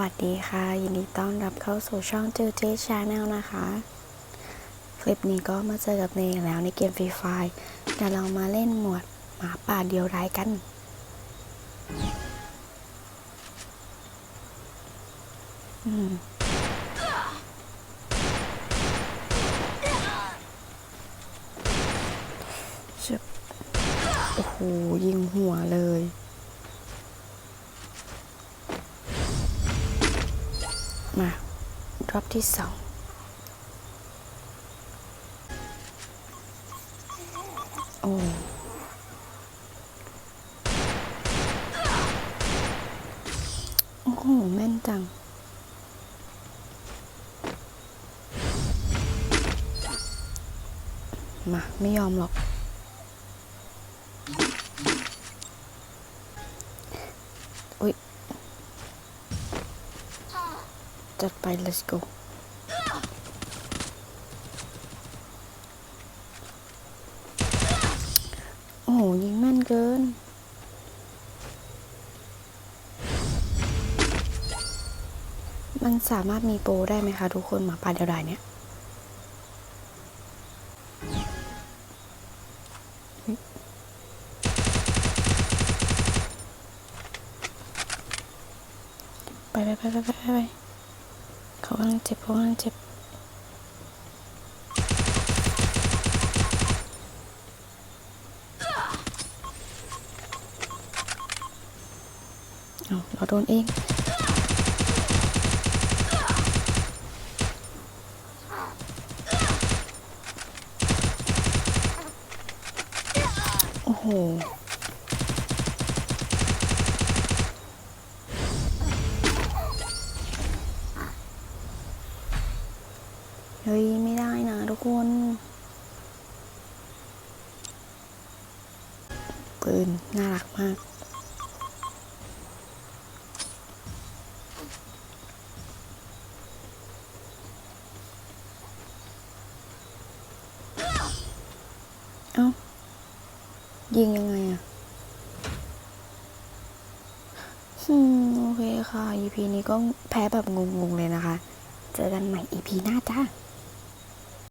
วัสดีค่ะ ยินดีต้อนรับเข้าสู่ช่องเจเจชาแนลนะคะ คลิปนี้ก็มาเจอกับเนยอีกแล้วในเกมฟรีไฟเดี๋ยวเรามาเล่นหมวดหมาป่าเดียวร้ายกัน อืมโอ้โหยิงหัวเลย มารอบที่สองโอ้โอ้โหแม่นจัง มา ไม่ยอมหรอก อุ๊ย จัดไป let's go โอ้โหยิงแม่นเกิน มันสามารถมีโปรได้ไหมคะทุกคนหมาป่าเดียวดายเนี่ยไปไปไปไปไปไป เขากำลังเจ็บเขากำลังเจ็บเอาเราโดนเองโอ้โห เฮ้ยไม่ได้นะทุกคนปืนน่ารักมากเอ้ายิงยังไงอะอืมโอเคค่ะ EP นี้ก็แพ้แบบงงๆเลยนะคะ เจอกันใหม่ EP หน้าจ้า